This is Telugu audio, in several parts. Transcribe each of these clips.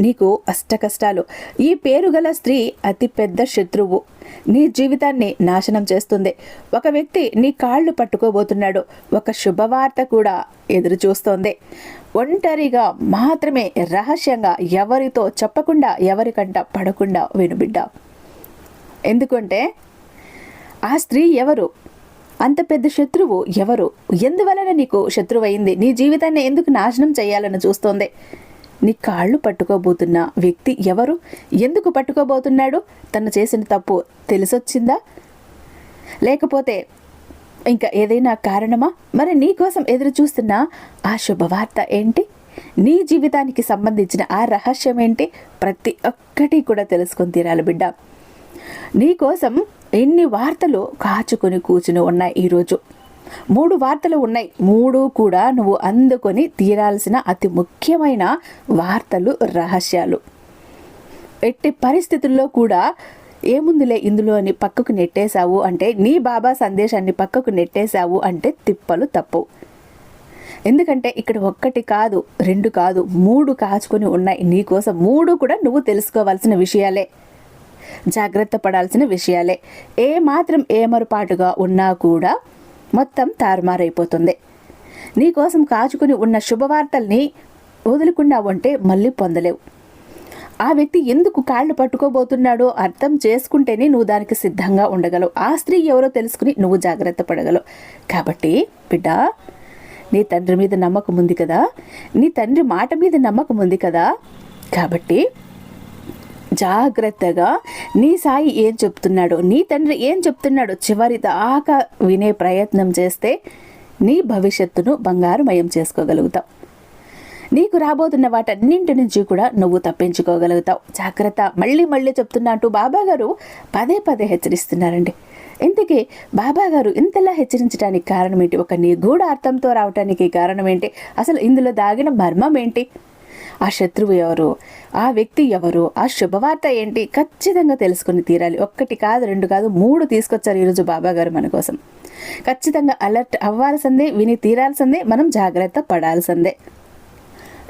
నీకు అష్టకష్టాలు. ఈ పేరు గల స్త్రీ అతి పెద్ద శత్రువు. నీ జీవితాన్ని నాశనం చేస్తుంది. ఒక వ్యక్తి నీ కాళ్ళు పట్టుకోబోతున్నాడు. ఒక శుభవార్త కూడా ఎదురు చూస్తోంది. ఒంటరిగా మాత్రమే రహస్యంగా ఎవరితో చెప్పకుండా ఎవరికంట పడకుండా వినుబిడ్డ ఎందుకంటే ఆ స్త్రీ ఎవరు? అంత పెద్ద శత్రువు ఎవరు? ఎందువలన నీకు శత్రువు అయింది నీ జీవితాన్ని ఎందుకు నాశనం చేయాలని చూస్తోంది? నీ కాళ్ళు పట్టుకోబోతున్న వ్యక్తి ఎవరు? ఎందుకు పట్టుకోబోతున్నాడు? తను చేసిన తప్పు తెలిసొచ్చిందా? లేకపోతే ఇంకా ఏదైనా కారణమా? మరి నీ కోసం ఎదురు చూస్తున్న ఆ శుభవార్త ఏంటి? నీ జీవితానికి సంబంధించిన ఆ రహస్యం ఏంటి? ప్రతి ఒక్కటి కూడా తెలుసుకొని తీరాలి బిడ్డ. నీ కోసం ఎన్ని వార్తలు కాచుకొని కూర్చుని ఉన్నాయి ఈరోజు? మూడు వార్తలు ఉన్నాయి. మూడు కూడా నువ్వు అందుకొని తీరాల్సిన అతి ముఖ్యమైన వార్తలు రహస్యాలు. ఎట్టి పరిస్థితుల్లో కూడా ఏముందిలే ఇందులో అని పక్కకు నెట్టేశావు అంటే నీ బాబా సందేశాన్ని పక్కకు నెట్టేశావు అంటే తిప్పలు తప్పు. ఎందుకంటే ఇక్కడ ఒక్కటి కాదు రెండు కాదు మూడు కాచుకొని ఉన్నాయి. నీకోసం మూడు కూడా నువ్వు తెలుసుకోవాల్సిన విషయాలే. జాగ్రత్త పడాల్సిన విషయాలే. ఏ మాత్రం ఏమరుపాటుగా ఉన్నా కూడా మొత్తం తారుమారైపోతుంది. నీకోసం కాచుకుని ఉన్న శుభవార్తల్ని వదులుకున్నా ఉంటే మళ్ళీ పొందలేవు. ఆ వ్యక్తి ఎందుకు కాళ్ళు పట్టుకోబోతున్నాడో అర్థం చేసుకుంటేనే నువ్వు దానికి సిద్ధంగా ఉండగలవు. ఆ స్త్రీ ఎవరో తెలుసుకుని నువ్వు జాగ్రత్త పడగలవు. కాబట్టి బిడ్డ నీ తండ్రి మీద నమ్మకం ఉంది కదా? నీ తండ్రి మాట మీద నమ్మకం ఉంది కదా? కాబట్టి జాగ్రత్తగా నీ సాయి ఏం చెప్తున్నాడో నీ తండ్రి ఏం చెప్తున్నాడో చివరి దాకా వినే ప్రయత్నం చేస్తే నీ భవిష్యత్తును బంగారుమయం చేసుకోగలుగుతావు. నీకు రాబోతున్న వాటన్నింటి నుంచి కూడా నువ్వు తప్పించుకోగలుగుతావు. జాగ్రత్త. మళ్ళీ మళ్ళీ చెప్తున్నా అంటూ బాబా గారు పదే పదే హెచ్చరిస్తున్నారండి. ఇంతకీ బాబా గారు ఇంతలా హెచ్చరించడానికి కారణం ఏంటి ఒక నిగూఢ అర్థంతో రావటానికి కారణం ఏంటి అసలు ఇందులో దాగిన మర్మం ఏంటి ఆ శత్రువు ఎవరు? ఆ వ్యక్తి ఎవరు? ఆ శుభవార్త ఏంటి? ఖచ్చితంగా తెలుసుకుని తీరాలి. ఒక్కటి కాదు రెండు కాదు మూడు తీసుకొచ్చారు ఈరోజు బాబా గారు మన కోసం. ఖచ్చితంగా అలర్ట్ అవ్వాల్సిందే విని తీరాల్సిందే మనం జాగ్రత్త పడాల్సిందే.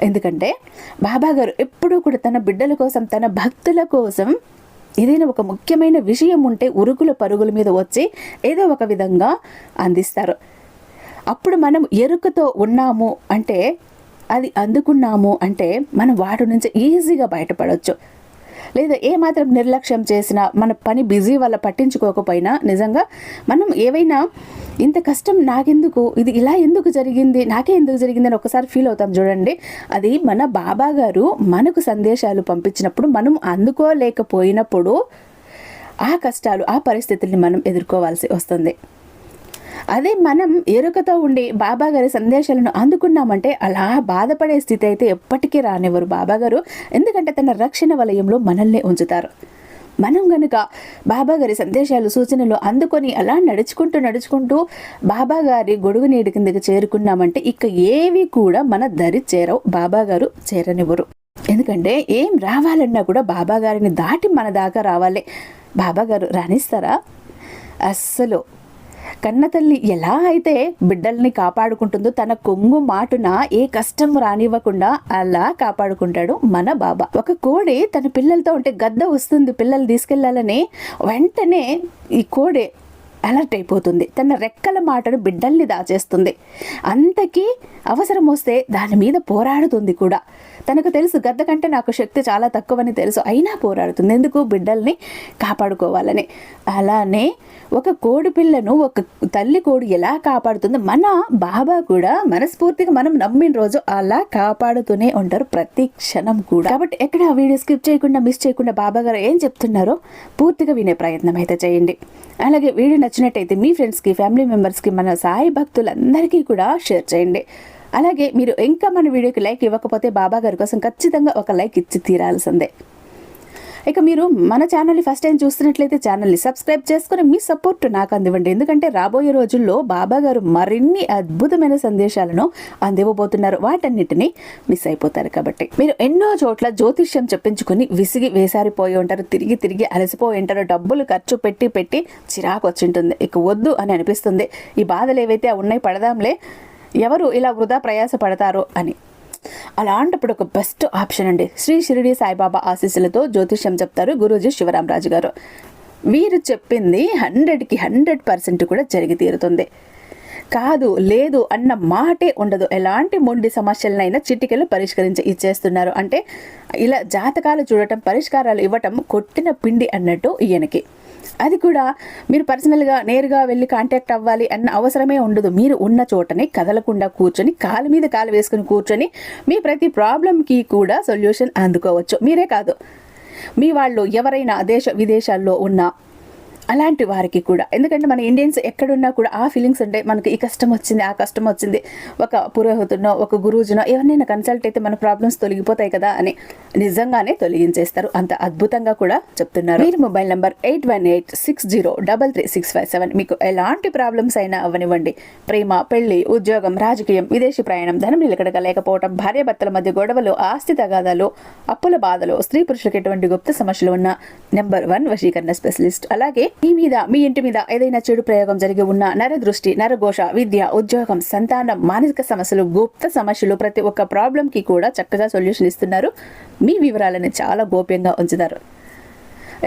ఎందుకంటే బాబా గారు ఎప్పుడూ కూడా తన బిడ్డల కోసం తన భక్తుల కోసం ఏదైనా ఒక ముఖ్యమైన విషయం ఉంటే ఉరుకుల పరుగుల మీద వచ్చి ఏదో ఒక విధంగా అందిస్తారు. అప్పుడు మనం ఎరుకతో ఉన్నాము అంటే అది అందుకున్నాము అంటే మనం వాటి నుంచి ఈజీగా బయటపడవచ్చు లేదా ఏమాత్రం నిర్లక్ష్యం చేసినా మన పని బిజీ వల్ల పట్టించుకోకపోయినా నిజంగా మనం ఏవైనా ఇంత కష్టం నాకెందుకు? ఇది ఇలా ఎందుకు జరిగింది? నాకే ఎందుకు జరిగింది? అని ఒకసారి ఫీల్ అవుతాం చూడండి. అది మన బాబా గారు మనకు సందేశాలు పంపించినప్పుడు మనం అందుకోలేకపోయినప్పుడు ఆ కష్టాలు ఆ పరిస్థితుల్ని మనం ఎదుర్కోవాల్సి వస్తుంది. అదే మనం ఎరుకతో ఉండి బాబాగారి సందేశాలను అందుకున్నామంటే అలా బాధపడే స్థితి అయితే ఎప్పటికీ రానివ్వరు బాబాగారు. ఎందుకంటే తన రక్షణ వలయంలో మనల్ని ఉంచుతారు. మనం గనుక బాబాగారి సందేశాలు సూచనలు అందుకొని అలా నడుచుకుంటూ నడుచుకుంటూ బాబాగారి గొడుగు నీటి కిందకి చేరుకున్నామంటే ఇక ఏవి కూడా మన దరి చేరవు బాబాగారు చేరనివ్వరు. ఎందుకంటే ఏం రావాలన్నా కూడా బాబాగారిని దాటి మన దాకా రావాలి. బాబాగారు రాణిస్తారా? అస్సలు. కన్నతల్లి ఎలా అయితే బిడ్డల్ని కాపాడుకుంటుందో తన కొంగు మాటున ఏ కష్టం రానివ్వకుండా అలా కాపాడుకుంటాడు మన బాబా. ఒక కోడి తన పిల్లలతో ఉంటే గద్ద వస్తుంది పిల్లలు తీసుకెళ్ళాలని వెంటనే ఈ కోడి అలర్ట్ అయిపోతుంది. తన రెక్కల మాటను బిడ్డల్ని దాచేస్తుంది. అంతకీ అవసరం వస్తే దాని మీద పోరాడుతుంది కూడా. తనకు తెలుసు గద్ద కంటే నాకు శక్తి చాలా తక్కువని తెలుసు. అయినా పోరాడుతుంది. ఎందుకు? బిడ్డల్ని కాపాడుకోవాలని. అలానే ఒక కోడి పిల్లను ఒక తల్లి కోడి ఎలా కాపాడుతుందో? మన బాబా కూడా మనస్ఫూర్తిగా మనం నమ్మిన రోజు అలా కాపాడుతూనే ఉంటారు ప్రతి క్షణం కూడా. కాబట్టి ఎక్కడ వీడియో స్కిప్ చేయకుండా మిస్ చేయకుండా బాబా గారు ఏం చెప్తున్నారో పూర్తిగా వినే ప్రయత్నం అయితే చేయండి. అలాగే వీడియో నచ్చినట్టయితే మీ ఫ్రెండ్స్కి ఫ్యామిలీ మెంబర్స్కి మన సాయి భక్తులందరికీ కూడా షేర్ చేయండి. అలాగే మీరు ఇంకా మన వీడియోకి లైక్ ఇవ్వకపోతే బాబా గారి కోసం ఖచ్చితంగా ఒక లైక్ ఇచ్చి తీరాల్సిందే. ఇక మీరు మన ఛానల్ని ఫస్ట్ టైం చూస్తున్నట్లయితే ఛానల్ని సబ్స్క్రైబ్ చేసుకుని మీ సపోర్ట్ నాకు అందివ్వండి. ఎందుకంటే రాబోయే రోజుల్లో బాబా గారు మరిన్ని అద్భుతమైన సందేశాలను అందివ్వబోతున్నారు. వాటన్నిటిని మిస్ అయిపోతారు కాబట్టి. మీరు ఎన్నో చోట్ల జ్యోతిష్యం చెప్పించుకుని విసిగి వేసారిపోయి ఉంటారు. తిరిగి తిరిగి అలసిపోయి ఉంటారు. డబ్బులు ఖర్చు పెట్టి పెట్టి చిరాకు వచ్చింటుంది. ఇక వద్దు అని అనిపిస్తుంది. ఈ బాధలు ఏవైతే ఉన్నాయి పడదాంలే. ఎవరు ఇలా వృధా ప్రయాస పడతారో అని. అలాంటప్పుడు ఒక బెస్ట్ ఆప్షన్ అండి. శ్రీ షిరిడి సాయిబాబా ఆశీస్సులతో జ్యోతిష్యం చెప్తారు గురూజీ శివరామరాజు గారు. వీరు చెప్పింది హండ్రెడ్కి హండ్రెడ్ పర్సెంట్ కూడా జరిగి తీరుతుంది. కాదు లేదు అన్న మాటే ఉండదు. ఎలాంటి మొండి సమస్యలనైనా చిటికలు పరిష్కరించి ఇచ్చేస్తున్నారు. అంటే ఇలా జాతకాలు చూడటం పరిష్కారాలు ఇవ్వటం కొట్టిన పిండి అన్నట్టు ఈయనకి. అది కూడా మీరు పర్సనల్గా నేరుగా వెళ్ళి కాంటాక్ట్ అవ్వాలి అన్న అవసరమే ఉండదు. మీరు ఉన్న చోటనే కదలకుండా కూర్చొని కాలు మీద కాలు వేసుకుని కూర్చొని మీ ప్రతి ప్రాబ్లంకి కూడా సొల్యూషన్ అందుకోవచ్చు. మీరే కాదు. మీ వాళ్ళు ఎవరైనా దేశ విదేశాల్లో ఉన్న అలాంటి వారికి కూడా. ఎందుకంటే మన ఇండియన్స్ ఎక్కడున్నా కూడా ఆ ఫీలింగ్స్ ఉంటాయి మనకి ఈ కష్టం వచ్చింది ఆ కష్టం వచ్చింది. ఒక పురోహితునో ఒక గురూజునో ఎవరినైనా కన్సల్ట్ అయితే మన ప్రాబ్లమ్స్ తొలగిపోతాయి కదా అని నిజంగానే తొలగించేస్తారు. అంత అద్భుతంగా కూడా చెప్తున్నారు. మీరు mobile number eight one eight six zero double three six five seven మీకు ఎలాంటి ప్రాబ్లమ్స్ అయినా అవనివ్వండి ప్రేమ పెళ్ళి ఉద్యోగం రాజకీయం విదేశీ ప్రయాణం ధనం నిలకడగా లేకపోవడం భార్యాభర్తల మధ్య గొడవలు ఆస్తి తగాదాలు అప్పుల బాధలు స్త్రీ పురుషులకు ఎటువంటి గుప్త సమస్యలు ఉన్న నెంబర్ వన్ వశీకరణ స్పెషలిస్ట్ అలాగే మీ మీద మీ ఇంటి మీద ఏదైనా చెడు ప్రయోగం జరిగి ఉన్న నరదృష్టి నరఘోష విద్య ఉద్యోగం సంతానం మానసిక సమస్యలు గుప్త సమస్యలు ప్రతి ఒక్క ప్రాబ్లం కి కూడా చక్కగా సొల్యూషన్ ఇస్తున్నారు. మీ వివరాలను చాలా గోప్యంగా ఉంచుతారు.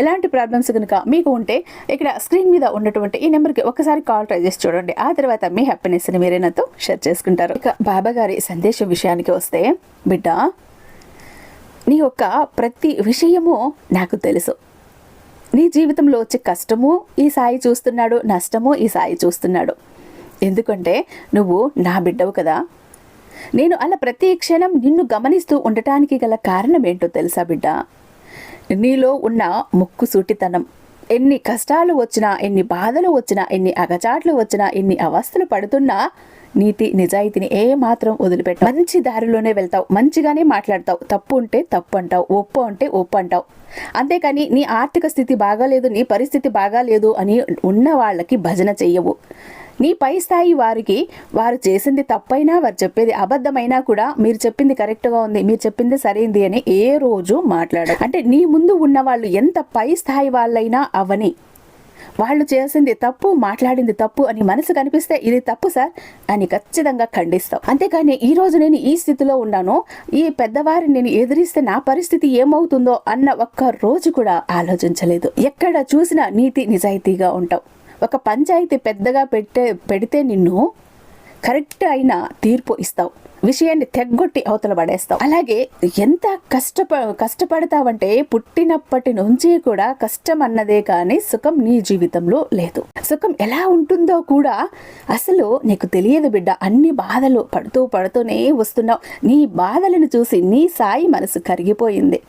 ఎలాంటి ప్రాబ్లమ్స్ కనుక మీకు ఉంటే ఇక్కడ స్క్రీన్ మీద ఉన్నటువంటి ఈ నెంబర్కి ఒకసారి కాల్ ట్రై చేసి చూడండి. ఆ తర్వాత మీ హ్యాపీనెస్ని మీరే నాతో షేర్ చేసుకుంటారు. ఇక బాబా గారి సందేశం విషయానికి వస్తే బిడ్డ నీ యొక్క ప్రతి విషయము నాకు తెలుసు. నీ జీవితంలో వచ్చే కష్టము ఈ సాయి చూస్తున్నాడు నష్టము ఈ సాయి చూస్తున్నాడు. ఎందుకంటే నువ్వు నా బిడ్డవు కదా. నేను అలా ప్రతి క్షణం నిన్ను గమనిస్తూ ఉండటానికి గల కారణం ఏంటో తెలుసా బిడ్డ? నీలో ఉన్న ముక్కు సూటితనం ఎన్ని కష్టాలు వచ్చినా ఎన్ని బాధలు వచ్చినా ఎన్ని అగచాట్లు వచ్చినా ఎన్ని అవస్థలు పడుతున్నా నీతి నిజాయితీని ఏ మాత్రం వదిలిపెట్ట మంచి దారిలోనే వెళ్తావు. మంచిగానే మాట్లాడతావు. తప్పు ఉంటే తప్పు అంటావు. ఒప్పు అంటే ఒప్పు అంటావు. అంతేకాని నీ ఆర్థిక స్థితి బాగాలేదు నీ పరిస్థితి బాగాలేదు అని ఉన్న వాళ్ళకి భజన చెయ్యవు. నీ పై స్థాయి వారికి వారు చేసింది తప్పైనా వారు చెప్పేది అబద్ధమైనా కూడా మీరు చెప్పింది కరెక్ట్గా ఉంది మీరు చెప్పింది సరైంది అని ఏ రోజు మాట్లాడరు. అంటే నీ ముందు ఉన్న వాళ్ళు ఎంత పై స్థాయి వాళ్ళైనా అవని. వాళ్ళు చేసింది తప్పు మాట్లాడింది తప్పు అని మనసు కనిపిస్తే ఇది తప్పు సార్ అని ఖచ్చితంగా ఖండిస్తావు అంతేకాని ఈ రోజు నేను ఈ స్థితిలో ఉన్నాను ఈ పెద్దవారిని నేను ఎదిరిస్తే నా పరిస్థితి ఏమవుతుందో అన్న ఒక్క రోజు కూడా ఆలోచించలేదు. ఎక్కడ చూసినా నీతి నిజాయితీగా ఉంటావు. ఒక పంచాయతీ పెద్దగా పెట్టే పెడితే నిన్ను కరెక్ట్ అయిన తీర్పు ఇస్తావు. విషయాన్ని తెగ్గొట్టి అవతల పడేస్తావు. అలాగే ఎంత కష్టప కష్టపడతావంటే పుట్టినప్పటి నుంచి కూడా కష్టం అన్నదే కానీ సుఖం నీ జీవితంలో లేదు. సుఖం ఎలా ఉంటుందో కూడా అసలు నీకు తెలియదు బిడ్డ. అన్ని బాధలు పడుతూ పడుతూనే వస్తున్నావు. నీ బాధలను చూసి నీ సాయి మనసు కరిగిపోయింది.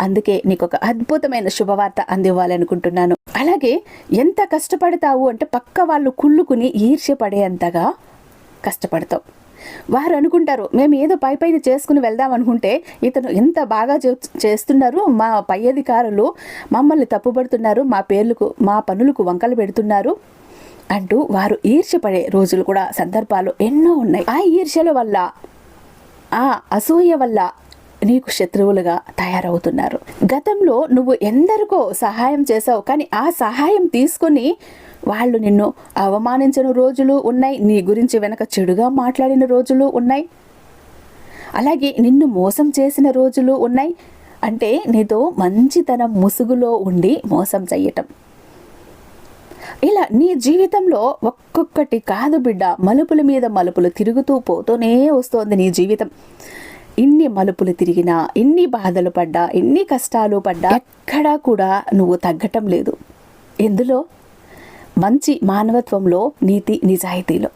అందుకే నీకు ఒక అద్భుతమైన శుభవార్త అందివ్వాలనుకుంటున్నాను. అలాగే ఎంత కష్టపడతావు అంటే పక్క వాళ్ళు కుళ్ళుకుని ఈర్ష్య పడేంతగా కష్టపడతావు. వారు అనుకుంటారు మేము ఏదో పై పైన చేసుకుని వెళ్దాం అనుకుంటే ఇతను ఎంత బాగా చేస్తున్నారు మా పై అధికారులు మమ్మల్ని తప్పుపడుతున్నారు మా పేర్లకు మా పనులకు వంకలు పెడుతున్నారు అంటూ వారు ఈర్ష్యపడే రోజులు కూడా సందర్భాలు ఎన్నో ఉన్నాయి. ఆ ఈర్ష్యల వల్ల ఆ అసూయ వల్ల నీకు శత్రువులుగా తయారవుతున్నారు. గతంలో నువ్వు ఎందరికో సహాయం చేసావు కానీ ఆ సహాయం తీసుకుని వాళ్ళు నిన్ను అవమానించిన రోజులు ఉన్నాయి నీ గురించి వెనక చెడుగా మాట్లాడిన రోజులు ఉన్నాయి. అలాగే నిన్ను మోసం చేసిన రోజులు ఉన్నాయి. అంటే నీతో మంచితనం ముసుగులో ఉండి మోసం చెయ్యటం. ఇలా నీ జీవితంలో ఒక్కొక్కటి కాదు బిడ్డ మలుపుల మీద మలుపులు తిరుగుతూ పోతూనే వస్తోంది నీ జీవితం. ఇన్ని మలుపులు తిరిగినా ఇన్ని బాధలు పడ్డా ఇన్ని కష్టాలు పడ్డా ఎక్కడా కూడా నువ్వు తగ్గటం లేదు. ఎందులో? మంచి మానవత్వంలో నీతి నిజాయితీలో.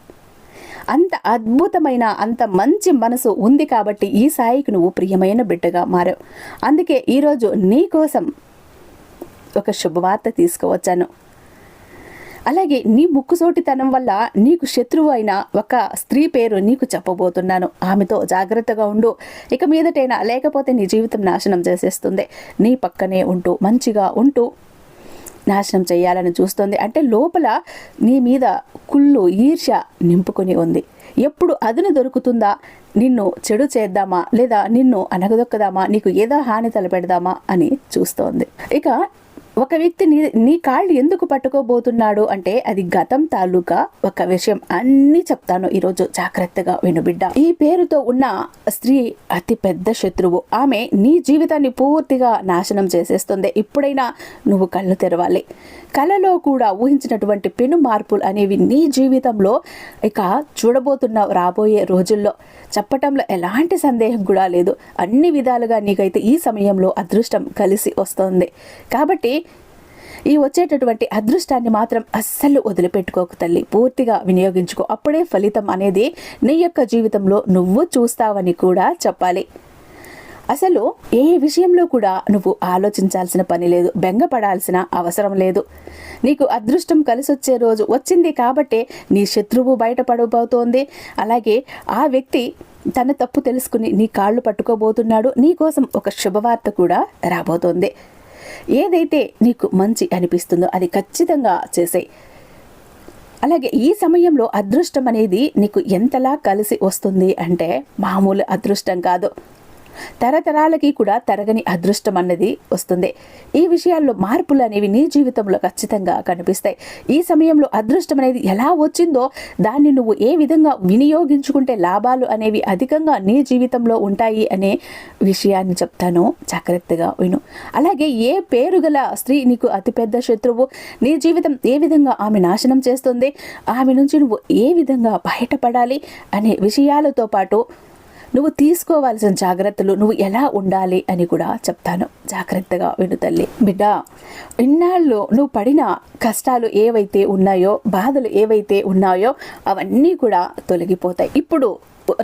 అంత అద్భుతమైన అంత మంచి మనసు ఉంది కాబట్టి ఈ సాయికి నువ్వు ప్రియమైన బిడ్డగా మారావు. అందుకే ఈరోజు నీ కోసం ఒక శుభవార్త తీసుకువచ్చాను. అలాగే నీ ముక్కుసోటితనం వల్ల నీకు శత్రువు అయిన ఒక స్త్రీ పేరు నీకు చెప్పబోతున్నాను. ఆమెతో జాగ్రత్తగా ఉండు. ఇక మీదటైనా లేకపోతే నీ జీవితం నాశనం చేసేస్తుంది. నీ పక్కనే ఉంటూ మంచిగా ఉంటూ నాశనం చేయాలని చూస్తుంది. అంటే లోపల నీ మీద కుళ్ళు ఈర్ష్య నింపుకొని ఉంది. ఎప్పుడు అదును దొరుకుతుందా? నిన్ను చెడు చేద్దామా? లేదా నిన్ను అనగదొక్కదామా? నీకు ఏదో హాని తలపెడదామా? అని చూస్తోంది. ఇక ఒక వ్యక్తి నీ నీ కాళ్ళు ఎందుకు పట్టుకోబోతున్నాడు అంటే అది గతం తాలూకా ఒక విషయం అన్నీ చెప్తాను ఈరోజు జాగ్రత్తగా వినుబిడ్డ ఈ పేరుతో ఉన్న స్త్రీ అతి పెద్ద శత్రువు. ఆమె నీ జీవితాన్ని పూర్తిగా నాశనం చేసేస్తుంది. ఇప్పుడైనా నువ్వు కళ్ళు తెరవాలి. కళలో కూడా ఊహించినటువంటి పెను మార్పులు అనేవి నీ జీవితంలో ఇక చూడబోతున్న రాబోయే రోజుల్లో చెప్పటంలో ఎలాంటి సందేహం కూడా లేదు. అన్ని విధాలుగా నీకైతే ఈ సమయంలో అదృష్టం కలిసి వస్తుంది. కాబట్టి ఈ వచ్చేటటువంటి అదృష్టాన్ని మాత్రం అస్సలు వదిలిపెట్టుకోకు తల్లి. పూర్తిగా వినియోగించుకో. అప్పుడే ఫలితం అనేది నీ యొక్క జీవితంలో నువ్వు చూస్తావని కూడా చెప్పాలి. అసలు ఏ విషయంలో కూడా నువ్వు ఆలోచించాల్సిన పని లేదు బెంగపడాల్సిన అవసరం లేదు. నీకు అదృష్టం కలిసొచ్చే రోజు వచ్చింది కాబట్టే నీ శత్రువు బయటపడబోతోంది. అలాగే ఆ వ్యక్తి తన తప్పు తెలుసుకుని నీ కాళ్ళు పట్టుకోబోతున్నాడు. నీ కోసం ఒక శుభవార్త కూడా రాబోతోంది. ఏదైతే నీకు మంచి అనిపిస్తుందో అది ఖచ్చితంగా చేసే అలాగే ఈ సమయంలో అదృష్టం అనేది నీకు ఎంతలా కలిసి వస్తుంది అంటే మామూలు అదృష్టం కాదు. తరతరాలకి కూడా తరగని అదృష్టం అన్నది వస్తుంది. ఈ విషయాల్లో మార్పులు అనేవి నీ జీవితంలో ఖచ్చితంగా కనిపిస్తాయి. ఈ సమయంలో అదృష్టం అనేది ఎలా వచ్చిందో దాన్ని నువ్వు ఏ విధంగా వినియోగించుకుంటే లాభాలు అనేవి అధికంగా నీ జీవితంలో ఉంటాయి అనే విషయాన్ని చెప్తాను. జాగ్రత్తగా విను. అలాగే ఏ పేరు గల స్త్రీ నీకు అతిపెద్ద శత్రువు? నీ జీవితం ఏ విధంగా ఆమె నాశనం చేస్తుంది? ఆమె నుంచి నువ్వు ఏ విధంగా బయటపడాలి? అనే విషయాలతో పాటు నువ్వు తీసుకోవాల్సిన జాగ్రత్తలు నువ్వు ఎలా ఉండాలి అని కూడా చెప్తాను. జాగ్రత్తగా విను తల్లి. బిడ్డ ఇన్నాళ్ళు నువ్వు పడిన కష్టాలు ఏవైతే ఉన్నాయో బాధలు ఏవైతే ఉన్నాయో అవన్నీ కూడా తొలగిపోతాయి. ఇప్పుడు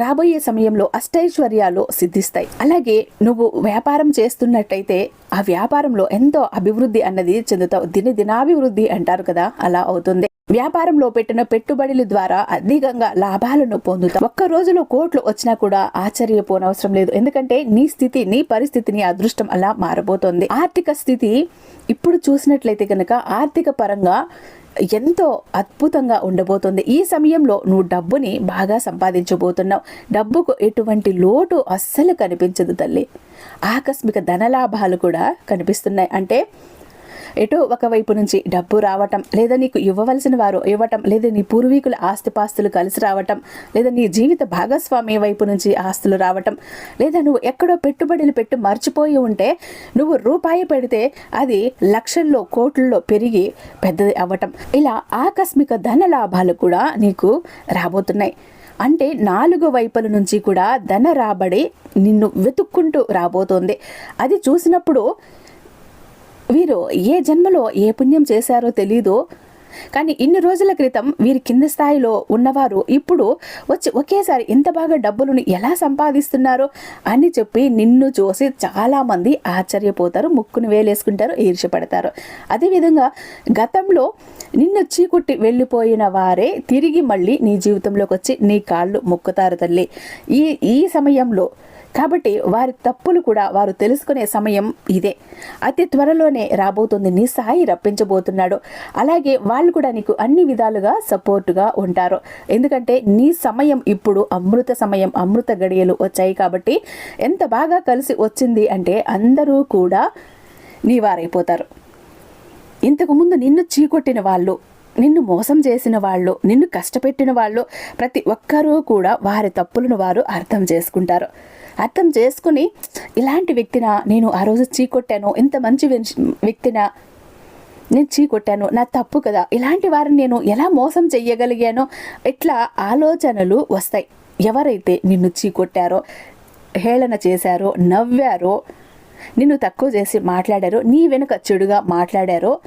రాబోయే సమయంలో అష్టైశ్వర్యాలు సిద్ధిస్తాయి. అలాగే నువ్వు వ్యాపారం చేస్తున్నట్టయితే ఆ వ్యాపారంలో ఎంతో అభివృద్ధి అన్నది చెందుతావు. దిన దినాభివృద్ధి అంటారు కదా అలా అవుతుంది. వ్యాపారంలో పెట్టిన పెట్టుబడుల ద్వారా అధికంగా లాభాలను పొందుతాం. ఒక్క రోజులో కోట్లు వచ్చినా కూడా ఆశ్చర్యపోనవసరం లేదు. ఎందుకంటే నీ స్థితి నీ పరిస్థితిని అదృష్టం అలా మారబోతోంది. ఆర్థిక స్థితి ఇప్పుడు చూసినట్లయితే కనుక ఆర్థిక పరంగా ఎంతో అద్భుతంగా ఉండబోతుంది. ఈ సమయంలో నువ్వు డబ్బుని బాగా సంపాదించబోతున్నావు. డబ్బుకు ఎటువంటి లోటు అస్సలు కనిపించదు తల్లి. ఆకస్మిక ధనలాభాలు కూడా కనిపిస్తున్నాయి. అంటే ఎటో ఒకవైపు నుంచి డబ్బు రావటం లేదా నీకు ఇవ్వవలసిన వారు ఇవ్వటం లేదా నీ పూర్వీకుల ఆస్తిపాస్తులు కలిసి రావటం లేదా నీ జీవిత భాగస్వామి వైపు నుంచి ఆస్తులు రావటం లేదా నువ్వు ఎక్కడో పెట్టుబడులు పెట్టి మర్చిపోయి ఉంటే నువ్వు రూపాయి పెడితే అది లక్షల్లో కోట్లలో పెరిగి పెద్దది అవ్వటం. ఇలా ఆకస్మిక ధన లాభాలు కూడా నీకు రాబోతున్నాయి. అంటే నాలుగు వైపుల నుంచి కూడా ధన రాబడి నిన్ను వెతుక్కుంటూ రాబోతోంది. అది చూసినప్పుడు వీరు ఏ జన్మలో ఏ పుణ్యం చేశారో తెలీదు. కానీ ఇన్ని రోజుల క్రితం వీరి కింద స్థాయిలో ఉన్నవారు ఇప్పుడు వచ్చి ఒకేసారి ఇంత బాగా డబ్బులను ఎలా సంపాదిస్తున్నారు అని చెప్పి నిన్ను చూసి చాలామంది ఆశ్చర్యపోతారు ముక్కును వేలేసుకుంటారు ఈర్షపడతారు అదేవిధంగా గతంలో నిన్ను చీకుట్టి వెళ్ళిపోయిన వారే తిరిగి మళ్ళీ నీ జీవితంలోకి వచ్చి నీ కాళ్ళు మొక్కుతారు తల్లి. ఈ ఈ సమయంలో కాబట్టి వారి తప్పులు కూడా వారు తెలుసుకునే సమయం ఇదే. అతి త్వరలోనే రాబోతుంది. నీ సాయి రప్పించబోతున్నాడు. అలాగే వాళ్ళు కూడా నీకు అన్ని విధాలుగా సపోర్టుగా ఉంటారు. ఎందుకంటే నీ సమయం ఇప్పుడు అమృత సమయం అమృత గడియలు వచ్చాయి కాబట్టి ఎంత బాగా కలిసి వచ్చింది అంటే అందరూ కూడా నీ వారైపోతారు ఇంతకుముందు నిన్ను చీకొట్టిన వాళ్ళు నిన్ను మోసం చేసిన వాళ్ళు నిన్ను కష్టపెట్టిన వాళ్ళు ప్రతి ఒక్కరూ కూడా వారి తప్పులను వారు అర్థం చేసుకుంటారు. అర్థం చేసుకుని ఇలాంటి వ్యక్తిన నేను ఆ రోజు చీకొట్టాను ఇంత మంచి వ్యక్తిన నేను చీకొట్టాను నా తప్పు కదా ఇలాంటి వారిని నేను ఎలా మోసం చెయ్యగలిగానో ఇట్లా ఆలోచనలు వస్తాయి. ఎవరైతే నిన్ను చీకొట్టారో హేళన చేశారో నవ్వారో నిన్ను తక్కువ చేసి మాట్లాడారో నీ వెనుక చెడుగా మాట్లాడారో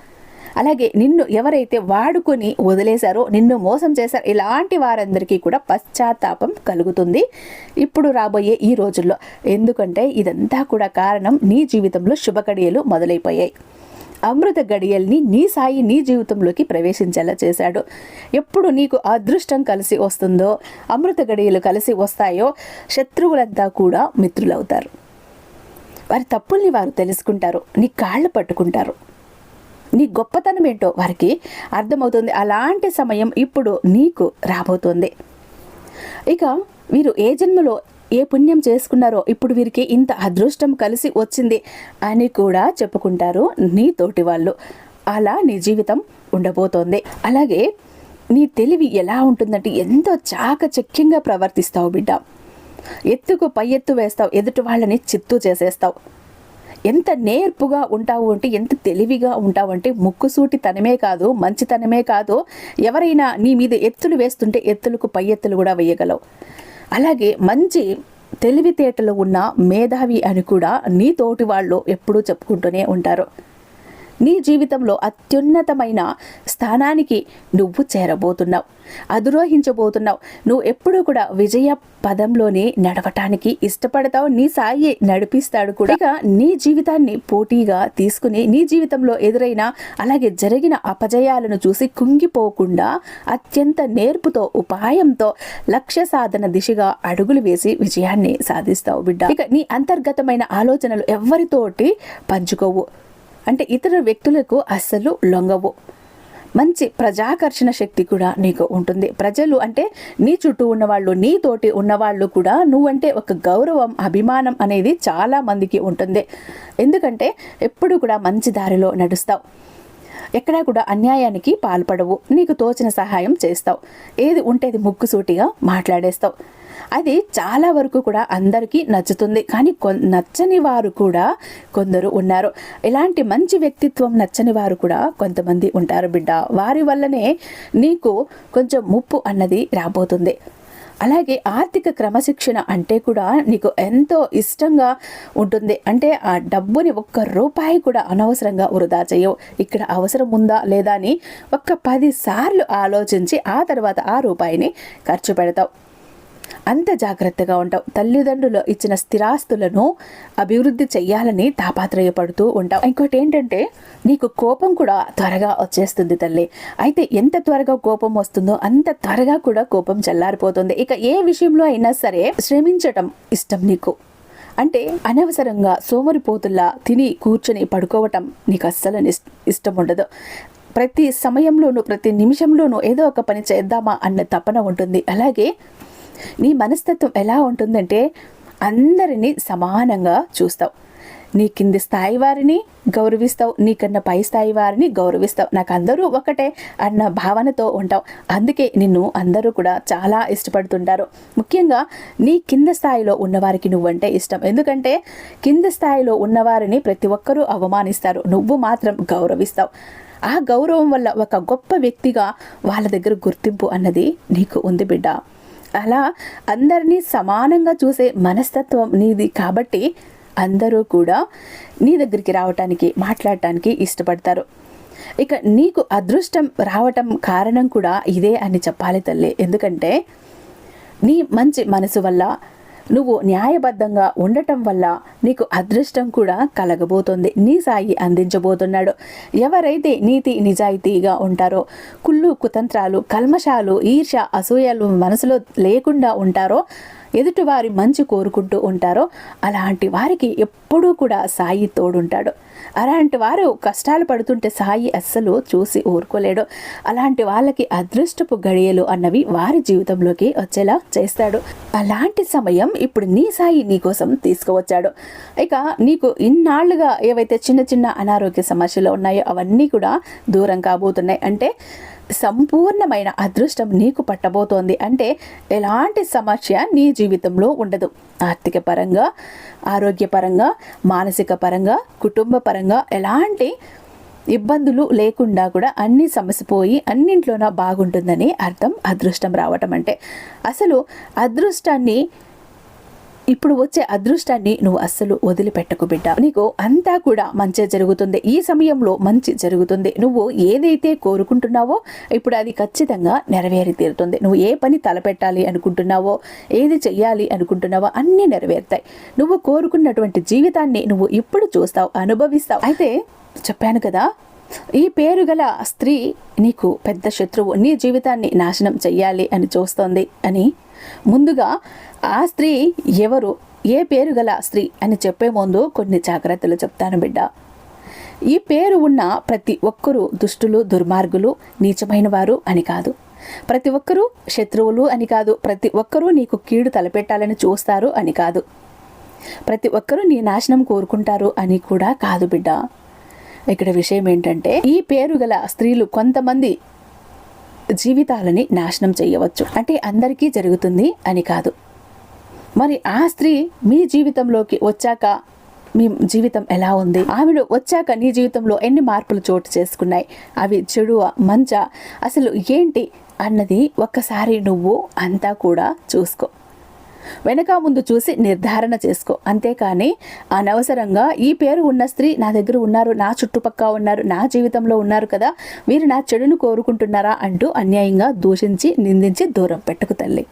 అలాగే నిన్ను ఎవరైతే వాడుకొని వదిలేశారో నిన్ను మోసం చేశారో ఇలాంటి వారందరికీ కూడా పశ్చాత్తాపం కలుగుతుంది. ఇప్పుడు రాబోయే ఈ రోజుల్లో ఎందుకంటే ఇదంతా కూడా కారణం నీ జీవితంలో శుభకడియలు మొదలైపోయాయి. అమృత గడియల్ని నీ సాయి నీ జీవితంలోకి ప్రవేశించేలా చేశాడు. ఎప్పుడు నీకు అదృష్టం కలిసి వస్తుందో అమృత గడియలు కలిసి వస్తాయో శత్రువులంతా కూడా మిత్రులవుతారు. వారి తప్పుల్ని వారు తెలుసుకుంటారు నీ కాళ్ళు పట్టుకుంటారు. నీ గొప్పతనం ఏంటో వారికి అర్థమవుతుంది. అలాంటి సమయం ఇప్పుడు నీకు రాబోతుంది. ఇక వీరు ఏ జన్మలో ఏ పుణ్యం చేసుకున్నారో ఇప్పుడు వీరికి ఇంత అదృష్టం కలిసి వచ్చింది అని కూడా చెప్పుకుంటారు నీ తోటి వాళ్ళు. అలా నీ జీవితం ఉండబోతోంది. అలాగే నీ తెలివి ఎలా ఉంటుందంటే ఎంతో చాకచక్యంగా ప్రవర్తిస్తావు బిడ్డ. ఎత్తుకు పై ఎత్తు వేస్తావు. ఎదుటి వాళ్ళని చిత్తు చేసేస్తావు. ఎంత నేర్పుగా ఉంటావు అంటే ఎంత తెలివిగా ఉంటావు అంటే ముక్కుసూటి తనమే కాదు మంచితనమే కాదు ఎవరైనా నీ మీద ఎత్తులు వేస్తుంటే ఎత్తులకు పై ఎత్తులు కూడా వేయగలవు. అలాగే మంచి తెలివితేటలు ఉన్న మేధావి అని కూడా నీ తోటి వాళ్ళు ఎప్పుడూ చెప్పుకుంటూనే ఉంటారు. నీ జీవితంలో అత్యున్నతమైన స్థానానికి నువ్వు చేరబోతున్నావు అధిరోహించబోతున్నావు. నువ్వు ఎప్పుడూ కూడా విజయ పదంలోనే నడవటానికి ఇష్టపడతావు. నీ సాయి నడిపిస్తాడు కూడా. ఇక నీ జీవితాన్ని పోటీగా తీసుకుని నీ జీవితంలో ఎదురైన అలాగే జరిగిన అపజయాలను చూసి కుంగిపోకుండా అత్యంత నేర్పుతో ఉపాయంతో లక్ష్య సాధన దిశగా అడుగులు వేసి విజయాన్ని సాధిస్తావు బిడ్డ. ఇక నీ అంతర్గతమైన ఆలోచనలు ఎవరితోటి పంచుకోవు. అంటే ఇతర వ్యక్తులకు అస్సలు లొంగవు. మంచి ప్రజాకర్షణ శక్తి కూడా నీకు ఉంటుంది. ప్రజలు అంటే నీ చుట్టూ ఉన్నవాళ్ళు నీతోటి ఉన్నవాళ్ళు కూడా నువ్వంటే ఒక గౌరవం అభిమానం అనేది చాలా మందికి ఉంటుంది. ఎందుకంటే ఎప్పుడు కూడా మంచి దారిలో నడుస్తావు. ఎక్కడా కూడా అన్యాయానికి పాల్పడవు. నీకు తోచిన సహాయం చేస్తావు. ఏది ఉంటేది ముక్కుసూటిగా మాట్లాడేస్తావు. అది చాలా వరకు కూడా అందరికీ నచ్చుతుంది. కానీ నచ్చని వారు కూడా కొందరు ఉన్నారు. ఇలాంటి మంచి వ్యక్తిత్వం నచ్చని వారు కూడా కొంతమంది ఉంటారు బిడ్డ. వారి వల్లనే నీకు కొంచెం ముప్పు అన్నది రాబోతుంది. అలాగే ఆర్థిక క్రమశిక్షణ అంటే కూడా నీకు ఎంతో ఇష్టంగా ఉంటుంది. అంటే ఆ డబ్బుని ఒక్క రూపాయి కూడా అనవసరంగా వృధా చేయవు. ఇక్కడ అవసరం ఉందా లేదా అని ఒక్క పదిసార్లు ఆలోచించి ఆ తర్వాత ఆ రూపాయిని ఖర్చు పెడతావు. అంత జాగ్రత్తగా ఉంటావు. తల్లిదండ్రులు ఇచ్చిన స్థిరాస్తులను అభివృద్ధి చెయ్యాలని తాపాత్రయపడుతూ ఉంటావు. ఇంకోటి ఏంటంటే నీకు కోపం కూడా త్వరగా వచ్చేస్తుంది తల్లి. అయితే ఎంత త్వరగా కోపం వస్తుందో అంత త్వరగా కూడా కోపం చల్లారిపోతుంది. ఇక ఏ విషయంలో అయినా సరే శ్రమించటం ఇష్టం నీకు. అంటే అనవసరంగా సోమరిపోతుల్లా తిని కూర్చొని పడుకోవటం నీకు అస్సలు ఇష్టం ఉండదు. ప్రతి సమయంలోనూ ప్రతి నిమిషంలోనూ ఏదో ఒక పని చేద్దామా అన్న తపన ఉంటుంది. అలాగే నీ మనస్తత్వం ఎలా ఉంటుందంటే అందరినీ సమానంగా చూస్తావు. నీ కింది స్థాయి వారిని గౌరవిస్తావు నీకన్నా పై స్థాయి వారిని గౌరవిస్తావు. నాకు అందరూ ఒకటే అన్న భావనతో ఉంటావు. అందుకే నిన్ను అందరూ కూడా చాలా ఇష్టపడుతుంటారు. ముఖ్యంగా నీ కింద స్థాయిలో ఉన్నవారికి నువ్వంటే ఇష్టం. ఎందుకంటే కింద స్థాయిలో ఉన్నవారిని ప్రతి ఒక్కరూ అవమానిస్తారు. నువ్వు మాత్రం గౌరవిస్తావు. ఆ గౌరవం వల్ల ఒక గొప్ప వ్యక్తిగా వాళ్ళ దగ్గర గుర్తింపు అన్నది నీకు ఉంది బిడ్డ. అలా అందరినీ సమానంగా చూసే మనస్తత్వం నీది కాబట్టి అందరూ కూడా నీ దగ్గరికి రావటానికి మాట్లాడటానికి ఇష్టపడతారు. ఇక నీకు అదృష్టం రావటం కారణం కూడా ఇదే అని చెప్పాలి తల్లి. ఎందుకంటే నీ మంచి మనసు వల్ల నువ్వు న్యాయబద్ధంగా ఉండటం వల్ల నీకు అదృష్టం కూడా కలగబోతోంది. నీ సాయి అందించబోతున్నాడు. ఎవరైతే నీతి నిజాయితీగా ఉంటారో కుళ్ళు కుతంత్రాలు కల్మషాలు ఈర్ష అసూయలు మనసులో లేకుండా ఉంటారో ఎదుటివారి మంచి కోరుకుంటూ ఉంటారో అలాంటి వారికి ఎప్పుడూ కూడా సాయి తోడుంటాడు. అలాంటి వారు కష్టాలు పడుతుంటే సాయి అస్సలు చూసి ఊరుకోలేడు. అలాంటి వాళ్ళకి అదృష్టపు గడియలు అన్నవి వారి జీవితంలోకి వచ్చేలా చేస్తాడు. అలాంటి సమయం ఇప్పుడు నీ సాయి నీ కోసం తీసుకువచ్చాడు. ఇక నీకు ఇన్నాళ్ళుగా ఏవైతే చిన్న చిన్న అనారోగ్య సమస్యలు ఉన్నాయో అవన్నీ కూడా దూరం కాబోతున్నాయి. అంటే సంపూర్ణమైన అదృష్టం నీకు పట్టబోతోంది. అంటే ఎలాంటి సమస్య నీ జీవితంలో ఉండదు. ఆర్థిక పరంగా ఆరోగ్యపరంగా మానసిక పరంగా కుటుంబ పరంగా ఎలాంటి ఇబ్బందులు లేకుండా కూడా అన్ని సమసిపోయి అన్నింట్లోన బాగుంటుందని అర్థం అదృష్టం రావటం అంటే. అసలు అదృష్టాన్ని ఇప్పుడు వచ్చే అదృష్టాన్ని నువ్వు అస్సలు వదిలిపెట్టకు బిడ్డ. నీకు అంతా కూడా మంచి జరుగుతుంది. ఈ సమయంలో మంచి జరుగుతుంది. నువ్వు ఏదైతే కోరుకుంటున్నావో ఇప్పుడు అది ఖచ్చితంగా నెరవేరి తీరుతుంది. నువ్వు ఏ పని తలపెట్టాలి అనుకుంటున్నావో ఏది చెయ్యాలి అనుకుంటున్నావో అన్నీ నెరవేరుతాయి. నువ్వు కోరుకున్నటువంటి జీవితాన్ని నువ్వు ఇప్పుడు చూస్తావు అనుభవిస్తావు. అయితే చెప్పాను కదా ఈ పేరు గల స్త్రీ నీకు పెద్ద శత్రువు నీ జీవితాన్ని నాశనం చెయ్యాలి అని చూస్తోంది అని ముందుగా ఆ స్త్రీ ఎవరు ఏ పేరు గల స్త్రీ అని చెప్పే ముందు కొన్ని జాగ్రత్తలు చెప్తాను బిడ్డ. ఈ పేరు ఉన్న ప్రతి ఒక్కరూ దుష్టులు దుర్మార్గులు నీచమైన వారు అని కాదు. ప్రతి ఒక్కరూ శత్రువులు అని కాదు. ప్రతి ఒక్కరూ నీకు కీడు తలపెట్టాలని చూస్తారు అని కాదు. ప్రతి ఒక్కరూ నీ నాశనం కోరుకుంటారు అని కూడా కాదు బిడ్డ. ఇక్కడ విషయం ఏంటంటే ఈ పేరు గల స్త్రీలు కొంతమంది జీవితాలని నాశనం చేయవచ్చు. అంటే అందరికీ జరుగుతుంది అని కాదు. మరి ఆ స్త్రీ మీ జీవితంలోకి వచ్చాక మీ జీవితం ఎలా ఉంది? ఆమెను వచ్చాక నీ జీవితంలో ఎన్ని మార్పులు చోటు చేసుకున్నాయి? అవి చెడు మంచ? అసలు ఏంటి? అన్నది ఒక్కసారి నువ్వు అంతా కూడా చూసుకో. వెనక ముందు చూసి నిర్ధారణ చేసుకో. అంతేకాని అనవసరంగా ఈ పేరు ఉన్న స్త్రీ నా దగ్గర ఉన్నారు నా చుట్టుపక్క ఉన్నారు నా జీవితంలో ఉన్నారు కదా వీరు నా చెడును కోరుకుంటున్నారా అంటూ అన్యాయంగా దూషించి నిందించి దూరం పెట్టుకు తల్లి.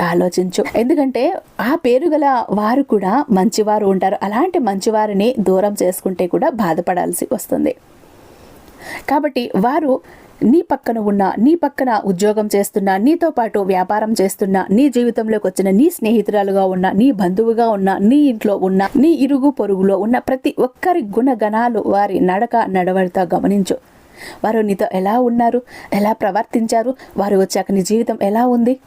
ఆలోచించు. ఎందుకంటే ఆ పేరు గల వారు కూడా మంచివారు ఉంటారు. అలాంటి మంచివారిని దూరం చేసుకుంటే కూడా బాధపడాల్సి వస్తుంది. కాబట్టి వారు నీ పక్కన ఉన్న నీ పక్కన ఉద్యోగం చేస్తున్న నీతో పాటు వ్యాపారం చేస్తున్న నీ జీవితంలోకి వచ్చిన నీ స్నేహితురాలుగా ఉన్న నీ బంధువుగా ఉన్న నీ ఇంట్లో ఉన్న నీ ఇరుగు పొరుగులో ఉన్న ప్రతి ఒక్కరి గుణగణాలు వారి నడక నడవడితో గమనించు. వారు నీతో ఎలా ఉన్నారు? ఎలా ప్రవర్తించారు? వారు వచ్చాక నీ జీవితం ఎలా ఉంది?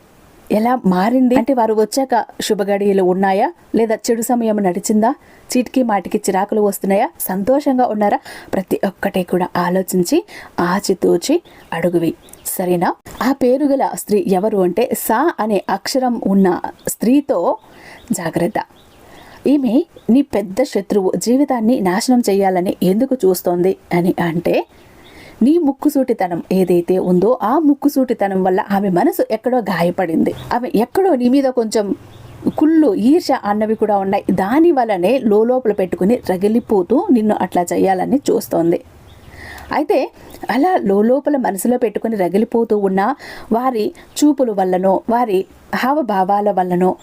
ఎలా మారింది? అంటే వారు వచ్చాక శుభగడియలు ఉన్నాయా? లేదా చెడు సమయం నడిచిందా? చీటికి మాటికి చిరాకులు వస్తున్నాయా? సంతోషంగా ఉన్నారా? ప్రతి ఒక్కటి కూడా ఆలోచించి ఆచితూచి అడుగువి. సరేనా? ఆ పేరు గల స్త్రీ ఎవరు అంటే సా అనే అక్షరం ఉన్న స్త్రీతో జాగ్రత్త. ఈమె నీ పెద్ద శత్రువు. జీవితాన్ని నాశనం చేయాలని ఎందుకు చూస్తోంది అని అంటే నీ ముక్కుసూటితనం ఏదైతే ఉందో ఆ ముక్కుసూటితనం వల్ల ఆమె మనసు ఎక్కడో గాయపడింది. ఆమె ఎక్కడో నీ మీద కొంచెం కుళ్ళు ఈర్ష అన్నవి కూడా ఉన్నాయి. దాని వలనే లోపల పెట్టుకుని రగిలిపోతూ నిన్ను అట్లా చేయాలని చూస్తోంది. అయితే అలా లోపల మనసులో పెట్టుకుని రగిలిపోతూ ఉన్న వారి చూపుల వల్లనో వారి హావభావాల వల్లనో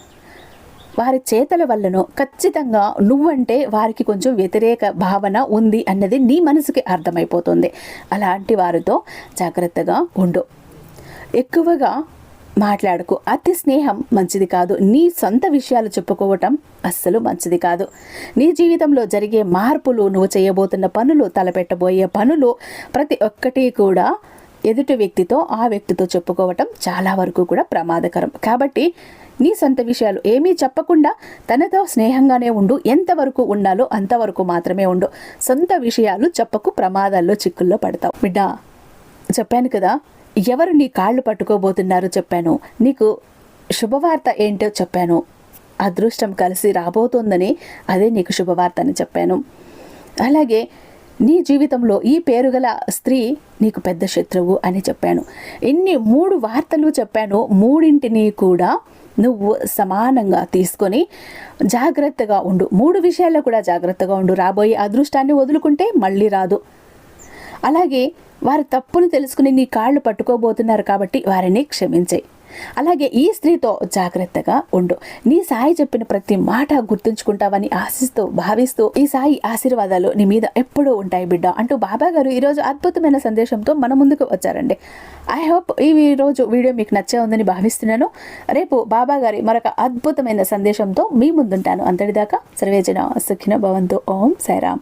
వారి చేతల వల్లనో ఖచ్చితంగా నువ్వంటే వారికి కొంచెం వ్యతిరేక భావన ఉంది అన్నది నీ మనసుకి అర్థమైపోతుంది. అలాంటి వారితో జాగ్రత్తగా ఉండు. ఎక్కువగా మాట్లాడుకు. అతి స్నేహం మంచిది కాదు. నీ సొంత విషయాలు చెప్పుకోవటం అస్సలు మంచిది కాదు. నీ జీవితంలో జరిగే మార్పులు నువ్వు చేయబోతున్న పనులు తలపెట్టబోయే పనులు ప్రతి ఒక్కటి కూడా ఎదుటి వ్యక్తితో ఆ వ్యక్తితో చెప్పుకోవటం చాలా వరకు కూడా ప్రమాదకరం. కాబట్టి నీ సొంత విషయాలు ఏమీ చెప్పకుండా తనతో స్నేహంగానే ఉండు. ఎంతవరకు ఉండాలో అంతవరకు మాత్రమే ఉండు. సొంత విషయాలు చెప్పకు ప్రమాదాల్లో చిక్కుల్లో పడతావు. బిడ్డ చెప్పాను కదా ఎవరు నీ కాళ్ళు పట్టుకోబోతున్నారో చెప్పాను. నీకు శుభవార్త ఏంటో చెప్పాను. అదృష్టం కలిసి రాబోతోందని అదే నీకు శుభవార్త అని చెప్పాను. అలాగే నీ జీవితంలో ఈ పేరుగల స్త్రీ నీకు పెద్ద శత్రువు అని చెప్పాను. ఇన్ని మూడు వార్తలు చెప్పాను. మూడింటిని కూడా నువ్వు సమానంగా తీసుకొని జాగ్రత్తగా ఉండు. మూడు విషయాల్లో కూడా జాగ్రత్తగా ఉండు. రాబోయే అదృష్టాన్ని వదులుకుంటే మళ్ళీ రాదు. అలాగే వారి తప్పును తెలుసుకుని నీ కాళ్ళు పట్టుకోబోతున్నారు కాబట్టి వారిని క్షమించాయి అలాగే ఈ స్త్రీతో జాగ్రత్తగా ఉండు. నీ సాయి చెప్పిన ప్రతి మాట గుర్తుంచుకుంటావని ఆశిస్తూ భావిస్తూ ఈ సాయి ఆశీర్వాదాలు నీ మీద ఎప్పుడూ ఉంటాయి బిడ్డ అంటూ బాబా గారు ఈరోజు అద్భుతమైన సందేశంతో మన ముందుకు వచ్చారండి. ఐ హోప్ ఈ రోజు వీడియో మీకు నచ్చే ఉందని భావిస్తున్నాను. రేపు బాబా గారి మరొక అద్భుతమైన సందేశంతో మీ ముందుంటాను. అంతటిదాకా సర్వేజన సుఖిన భవంతు. ఓం సాయిరామ్.